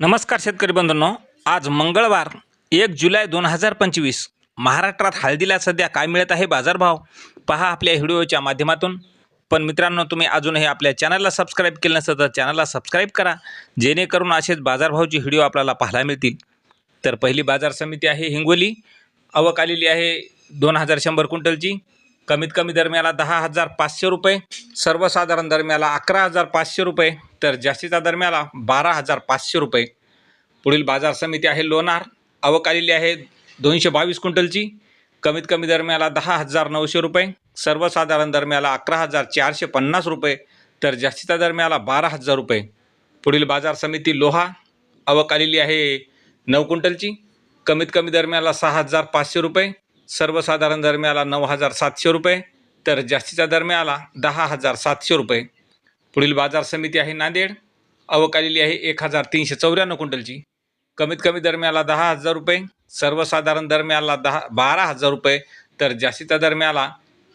नमस्कार शेतकरी बंधूंनो. आज मंगळवार एक जुलै दोन हजार पंचवीस. महाराष्ट्रात हळदीला सध्या काय मिळत आहे बाजारभाव? पहा आपल्या व्हिडिओच्या माध्यमातून. पण मित्रांनो तुम्ही अजूनही आपल्या चॅनलला सबस्क्राईब केलं नसेल तर चॅनलला सबस्क्राईब करा. जेणेकरून असेच बाजारभावची व्हिडिओ आपल्याला पाहायला मिळतील. तर पहिली बाजार समिती आहे हिंगोली. आवक आलेली आहे दोन हजार शंभर क्विंटलची. कमीत कमी दरम्याला दहा हजार पाचशे रुपये सर्वसाधारण दरम्याला अकरा हजार पाचशे रुपये तर जास्तीचा दरम्याला बारा हजार पाचशे रुपये. पुढील बाजार समिती आहे लोणार आवक आलेली आहे दोनशे बावीस क्विंटलची. कमीत कमी दरम्याला दहा हजार नऊशे रुपये सर्वसाधारण दरम्याला अकरा हजार चारशे पन्नास रुपये तर जास्तीचा दरम्याला बारा हजार रुपये. पुढील बाजार समिती लोहा आवक आलेली आहे नऊ क्विंटलची. कमीत कमी दरम्याला सहा हजार पाचशे रुपये सर्वसाधारण दरम्याला नऊ हजार सातशे रुपये तर जास्तीचा दरम्याला दहा हजार सातशे रुपये. पुढील बाजार समिती आहे नांदेड अवकालेली आहे एक हजार तीनशे चौऱ्याण्णव क्विंटलची. कमीत कमी दरम्याला दहा हजार रुपये सर्वसाधारण दरम्याला दहा बारा हजार रुपये तर जास्तीचा दरम्याला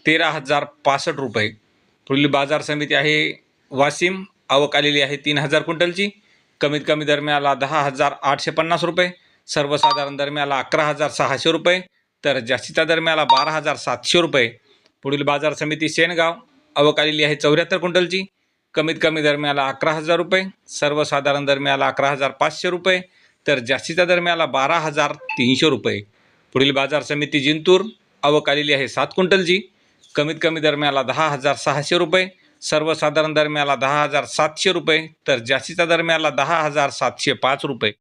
तेरा हजार पासष्ट रुपये. पुढील बाजार समिती आहे वाशिम आवक आलेली आहे तीन हजार क्विंटलची. कमीत कमी दरम्याला दहा हजार आठशे पन्नास रुपये सर्वसाधारण दरम्याला अकरा हजार सहाशे रुपये तर जास्तीच्या दरम्याला बारा हजार सातशे रुपये. पुढील बाजार समिती शेणगाव अवकालेली आहे चौऱ्याहत्तर क्विंटलची. कमीत कमी दरम्याला अकरा हजार रुपये सर्वसाधारण दरम्याला अकरा हजार पाचशे रुपये तर जास्तीच्या दरम्याला बारा हजार तीनशे रुपये. पुढील बाजार समिती जिंतूर अवकालेली आहे सात क्विंटलची. कमीत कमी दरम्याला दहा हजार सहाशे रुपये सर्वसाधारण दरम्याला दहा हजार सातशे रुपये तर जास्तीच्या दरम्याला दहा हजार सातशे पाच रुपये.